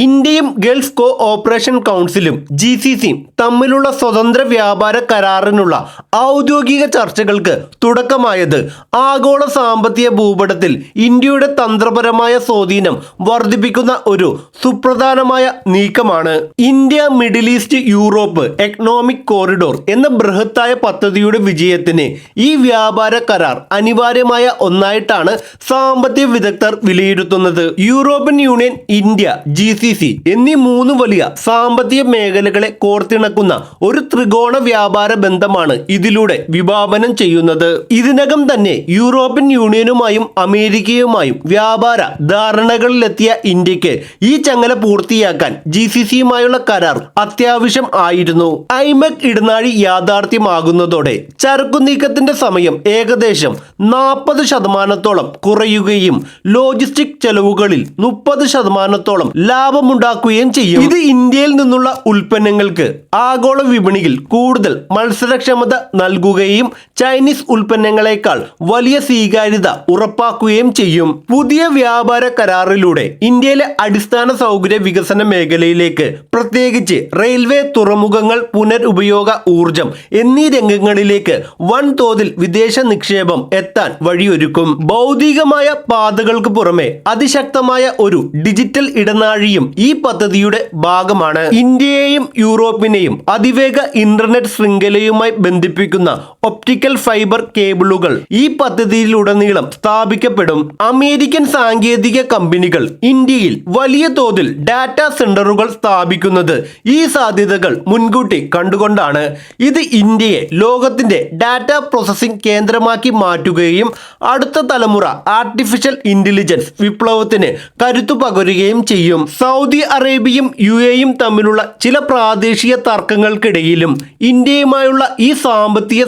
ഇന്ത്യയും ഗൾഫ് കോ ഓപ്പറേഷൻ കൗൺസിലും G C സിയും തമ്മിലുള്ള സ്വതന്ത്ര വ്യാപാര കരാറിനുള്ള ഔദ്യോഗിക ചർച്ചകൾക്ക് തുടക്കമായത്. ആഗോള സാമ്പത്തിക ഭൂപടത്തിൽ ഇന്ത്യയുടെ തന്ത്രപരമായ സ്വാധീനം വർദ്ധിപ്പിക്കുന്ന ഒരു സുപ്രധാനമായ നീക്കമാണ്. India Middle East Europe economic corridor എന്ന ബൃഹത്തായ പദ്ധതിയുടെ വിജയത്തിന് ഈ വ്യാപാര കരാർ അനിവാര്യമായ ഒന്നായിട്ടാണ് സാമ്പത്തിക വിദഗ്ധർ വിലയിരുത്തുന്നത്. European Union India G C C എന്നീ മൂന്ന് വലിയ സാമ്പത്തിക മേഖലകളെ കോർത്തിണക്കുന്ന ഒരു ത്രികോണ വ്യാപാര ബന്ധമാണ് ഇതിലൂടെ വിഭാവനം ചെയ്യുന്നത്. ഇതിനകം തന്നെ യൂറോപ്യൻ യൂണിയനുമായും അമേരിക്കയുമായും വ്യാപാര ധാരണകളിലെത്തിയ ഇന്ത്യയ്ക്ക് ഈ ചങ്ങല പൂർത്തിയാക്കാൻ ജി സി സിയുമായുള്ള കരാർ അത്യാവശ്യം ആയിരുന്നു. ഐമെക് ഇടനാഴി യാഥാർത്ഥ്യമാകുന്നതോടെ ചരക്കു നീക്കത്തിന്റെ സമയം ഏകദേശം നാൽപ്പത് ശതമാനത്തോളം കുറയുകയും ലോജിസ്റ്റിക് ചെലവുകളിൽ മുപ്പത് ശതമാനത്തോളം ലാഭമുണ്ടാക്കുകയും ചെയ്യും. ഇത് ഇന്ത്യയിൽ നിന്നുള്ള ഉൽപ്പന്നങ്ങൾക്ക് ആഗോള വിപണിയിൽ കൂടുതൽ മത്സരക്ഷമത നൽകുകയും ചൈനീസ് ഉൽപ്പന്നങ്ങളെക്കാൾ വലിയ സ്വീകാര്യത ഉറപ്പാക്കുകയും ചെയ്യും. പുതിയ വ്യാപാര കരാറിലൂടെ ഇന്ത്യയിലെ അടിസ്ഥാന സൗകര്യ വികസന മേഖലയിലേക്ക് പ്രത്യേകിച്ച് റെയിൽവേ തുറമുഖങ്ങൾ പുനരുപയോഗ ഊർജം എന്നീ രംഗങ്ങളിലേക്ക് വൻതോതിൽ വിദേശ നിക്ഷേപം എത്താൻ വഴിയൊരുക്കും. ഭൗതികമായ പാതകൾക്ക് പുറമെ അതിശക്തമായ ഒരു ഡിജിറ്റൽ ഇടനാഴിയും ഈ പദ്ധതിയുടെ ഭാഗമാണ്. ഇന്ത്യയെയും യൂറോപ്പിനെയും അതിവേഗ ഇന്റർനെറ്റ് ശൃംഖലയുമായി ബന്ധിപ്പിക്കുന്ന ഒപ്റ്റിക്കൽ ഫൈബർ കേബിളുകൾ. ഈ പദ്ധതിയിലുടനീളം സ്ഥാപിക്കപ്പെടും അമേരിക്കൻ സാങ്കേതിക കമ്പനികൾ ഇന്ത്യയിൽ വലിയ തോതിൽ ഡാറ്റാ സെന്ററുകൾ സ്ഥാപിക്കുന്നത് ഈ സാധ്യതകൾ മുൻകൂട്ടി കണ്ടുകൊണ്ടാണ്. ഇത് ഇന്ത്യയെ ലോകത്തിന്റെ ഡാറ്റ പ്രോസസ്സിംഗ് കേന്ദ്രമാക്കി മാറ്റുകയും അടുത്ത തലമുറ ആർട്ടിഫിഷ്യൽ ഇന്റലിജൻസ് വിപ്ലവത്തിന് കരുത്തു പകരുകയും ചെയ്യും. സൗദി അറേബ്യയും യു എയും തമ്മിലുള്ള ചില പ്രാദേശിക തർക്കങ്ങൾക്കിടയിലും ഇന്ത്യയുമായുള്ള ഈ സാമ്പത്തിക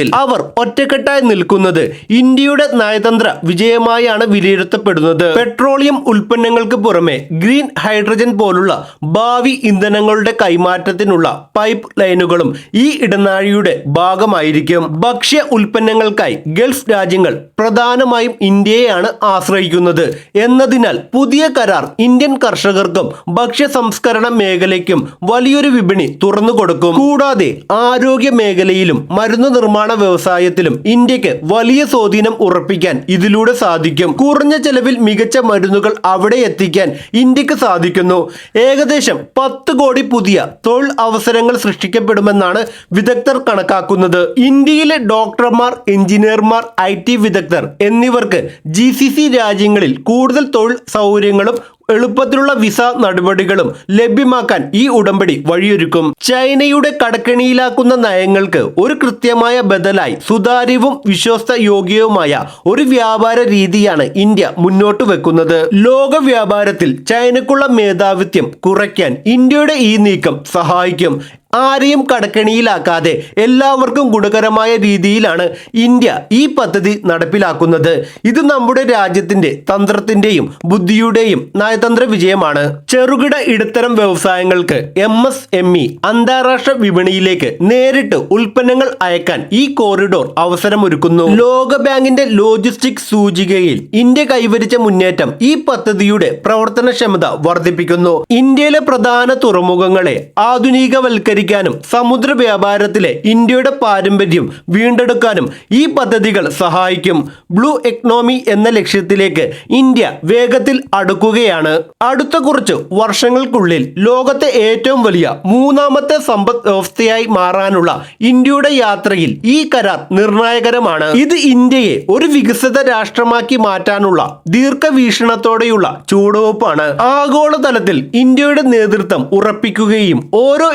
സഹകരണത്തിൽ അവർ ഒറ്റക്കെട്ടായി നിൽക്കുന്നത് ഇന്ത്യയുടെ നയതന്ത്ര വിജയമായാണ് വിലയിരുത്തപ്പെടുന്നത്. പെട്രോളിയം ഉൽപ്പന്നങ്ങൾക്ക് പുറമെ ഗ്രീൻ ഹൈഡ്രജൻ പോലുള്ള ഭാവി ഇന്ധനങ്ങളുടെ കൈമാറ്റത്തിനുള്ള പൈപ്പ് ലൈനുകളും ഈ ഇടനാഴിയുടെ ഭാഗമായിരിക്കും. ഭക്ഷ്യ ഉൽപ്പന്നങ്ങൾക്കായി ഗൾഫ് രാജ്യങ്ങൾ പ്രധാനമായും ഇന്ത്യയെയാണ് ആശ്രയിക്കുന്നത്. എന്നതിനാൽ പുതിയ കരാർ ഇന്ത്യൻ കർഷകർക്കും ഭക്ഷ്യ സംസ്കരണ മേഖലയ്ക്കും വലിയൊരു വിപണി തുറന്നു കൊടുക്കും കൂടാതെ ആരോഗ്യ മേഖലയിലും മരുന്ന് നിർമ്മാണ വ്യവസായത്തിലും ഇന്ത്യയ്ക്ക് വലിയ സ്വാധീനം ഉറപ്പിക്കാൻ ഇതിലൂടെ സാധിക്കും. കുറഞ്ഞ ചെലവിൽ മികച്ച മരുന്നുകൾ അവിടെ എത്തിക്കാൻ ഇന്ത്യയ്ക്ക് സാധിക്കുന്നു. ഏകദേശം പത്ത് കോടി പുതിയ തൊഴിൽ അവസരങ്ങൾ സൃഷ്ടിക്കപ്പെടുമെന്നാണ് വിദഗ്ധർ കണക്കാക്കുന്നത്. ഇന്ത്യയിലെ ഡോക്ടർമാർ എഞ്ചിനീയർമാർ ഐ ടി വിദഗ്ധർ എന്നിവർക്ക് ജി സി സി രാജ്യങ്ങളിൽ കൂടുതൽ തൊഴിൽ സൗകര്യങ്ങളും എളുപ്പത്തിലുള്ള വിസ നടപടികളും ലഭ്യമാക്കാൻ ഈ ഉടമ്പടി വഴിയൊരുക്കും. ചൈനയുടെ കടക്കെണിയിലാക്കുന്ന നയങ്ങൾക്ക് ഒരു കൃത്യമായ ബദലായി സുതാര്യവും വിശ്വസ്ത യോഗ്യവുമായ ഒരു വ്യാപാര രീതിയാണ് ഇന്ത്യ മുന്നോട്ട് വെക്കുന്നത്. ലോക വ്യാപാരത്തിൽ ചൈനക്കുള്ള മേധാവിത്യം കുറയ്ക്കാൻ ഇന്ത്യയുടെ ഈ നീക്കം സഹായിക്കും. ആരെയും കടക്കണിയിലാക്കാതെ എല്ലാവർക്കും ഗുണകരമായ രീതിയിലാണ് ഇന്ത്യ ഈ പദ്ധതി നടപ്പിലാക്കുന്നത്. ഇത് നമ്മുടെ രാജ്യത്തിന്റെ തന്ത്രത്തിന്റെയും ബുദ്ധിയുടെയും നയതന്ത്ര വിജയമാണ്. ചെറുകിട ഇടത്തരം വ്യവസായങ്ങൾക്ക് എം എസ് എം ഇ അന്താരാഷ്ട്ര വിപണിയിലേക്ക് നേരിട്ട് ഉൽപ്പന്നങ്ങൾ അയക്കാൻ ഈ കോറിഡോർ അവസരമൊരുക്കുന്നു. ലോക ബാങ്കിന്റെ ലോജിസ്റ്റിക് സൂചികയിൽ ഇന്ത്യ കൈവരിച്ച മുന്നേറ്റം ഈ പദ്ധതിയുടെ പ്രവർത്തനക്ഷമത വർദ്ധിപ്പിക്കുന്നു. ഇന്ത്യയിലെ പ്രധാന തുറമുഖങ്ങളെ ആധുനികവൽക്കരിക്കാനും സമുദ്ര വ്യാപാരത്തിലെ ഇന്ത്യയുടെ പാരമ്പര്യം വീണ്ടെടുക്കാനും ഈ പദ്ധതികൾ സഹായിക്കും. ബ്ലൂ എക്കണോമി എന്ന ലക്ഷ്യത്തിലേക്ക് ഇന്ത്യ വേഗത്തിൽ അടുക്കുകയാണ്. അടുത്ത കുറച്ച് വർഷങ്ങൾക്കുള്ളിൽ ലോകത്തെ ഏറ്റവും വലിയ മൂന്നാമത്തെ സമ്പദ് വ്യവസ്ഥയായി മാറാനുള്ള ഇന്ത്യയുടെ യാത്രയിൽ ഈ കരാർ നിർണായകരമാണ്. ഇത് ഇന്ത്യയെ ഒരു വികസിത രാഷ്ട്രമാക്കി മാറ്റാനുള്ള ദീർഘവീക്ഷണത്തോടെയുള്ള ചുവടുവെപ്പാണ് ആഗോളതലത്തിൽ ഇന്ത്യയുടെ നേതൃത്വം ഉറപ്പിക്കുകയും ഓരോ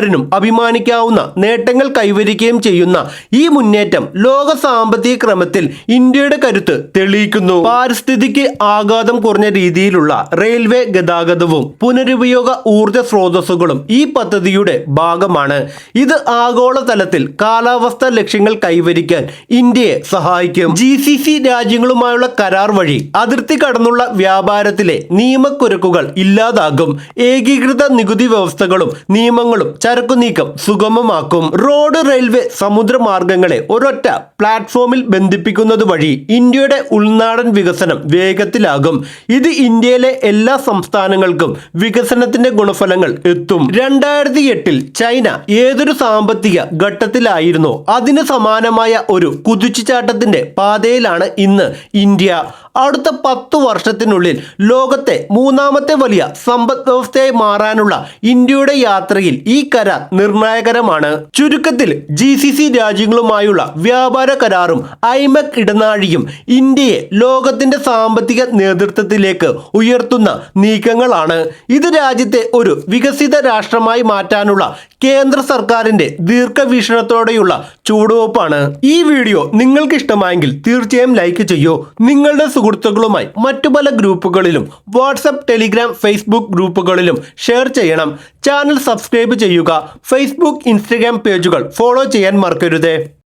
ഇന്ത്യക്കാരനും അഭിമാനിക്കാവുന്ന നേട്ടങ്ങൾ കൈവരിക്കുകയും ചെയ്യുന്ന ഈ മുന്നേറ്റം ലോക സാമ്പത്തിക ക്രമത്തിൽ ഇന്ത്യയുടെ കരുത്ത് തെളിയിക്കുന്നു. പാരിസ്ഥിതിക്ക് ആഘാതം കുറഞ്ഞ രീതിയിലുള്ള റെയിൽവേ ഗതാഗതവും പുനരുപയോഗ ഊർജ സ്രോതസ്സുകളും ഈ പദ്ധതിയുടെ ഭാഗമാണ്. ഇത് ആഗോളതലത്തിൽ കാലാവസ്ഥ ലക്ഷ്യങ്ങൾ കൈവരിക്കാൻ ഇന്ത്യയെ സഹായിക്കും. ജി സി സി രാജ്യങ്ങളുമായുള്ള കരാർ വഴി അതിർത്തി കടന്നുള്ള വ്യാപാരത്തിലെ നിയമക്കുരുക്കുകൾ ഇല്ലാതാകും. ഏകീകൃത നികുതി വ്യവസ്ഥകളും നിയമങ്ങളും ചരക്കു നീക്കം സുഗമമാക്കും. റോഡ് റെയിൽവേ സമുദ്രമാർഗങ്ങളെ ഒരൊറ്റ പ്ലാറ്റ്ഫോമിൽ ബന്ധിപ്പിക്കുന്നത് വഴി ഇന്ത്യയുടെ ഉൾനാടൻ വികസനം വേഗത്തിലാകും. ഇത് ഇന്ത്യയിലെ എല്ലാ സംസ്ഥാനങ്ങൾക്കും വികസനത്തിന്റെ ഗുണഫലങ്ങൾ എത്തും. രണ്ടായിരത്തി എട്ടിൽ ചൈന ഏതൊരു സാമ്പത്തിക ഘട്ടത്തിലായിരുന്നോ അതിന് സമാനമായ ഒരു കുതിച്ചുചാട്ടത്തിന്റെ പാതയിലാണ് ഇന്ന് ഇന്ത്യ. അടുത്ത പത്തു വർഷത്തിനുള്ളിൽ ലോകത്തെ മൂന്നാമത്തെ വലിയ സമ്പദ് വ്യവസ്ഥയായി മാറാനുള്ള ഇന്ത്യയുടെ യാത്രയിൽ ഈ കരാർ നിർണായകരമാണ്. ചുരുക്കത്തിൽ ജി സി സി രാജ്യങ്ങളുമായുള്ള വ്യാപാര കരാറും ഐമക് ഇടനാഴിയും ഇന്ത്യയെ ലോകത്തിന്റെ സാമ്പത്തിക നേതൃത്വത്തിലേക്ക് ഉയർത്തുന്ന നീക്കങ്ങളാണ്. ഇത് രാജ്യത്തെ ഒരു വികസിത രാഷ്ട്രമായി മാറ്റാനുള്ള കേന്ദ്ര സർക്കാരിന്റെ ദീർഘവീക്ഷണത്തോടെയുള്ള ചുവടുവയ്പ്പാണ്. ഈ വീഡിയോ നിങ്ങൾക്ക് ഇഷ്ടമായെങ്കിൽ തീർച്ചയായും ലൈക്ക് ചെയ്യൂ. നിങ്ങളുടെ സുഹൃത്തുക്കളുമായി മറ്റു പല ഗ്രൂപ്പുകളിലും വാട്സപ്പ് ടെലിഗ്രാം ഫേസ്ബുക്ക് ഗ്രൂപ്പുകളിലും ഷെയർ ചെയ്യണം. ചാനൽ സബ്സ്ക്രൈബ് ചെയ്യുക. ഫേസ്ബുക്ക് ഇൻസ്റ്റഗ്രാം പേജുകൾ ഫോളോ ചെയ്യാൻ മറക്കരുത്.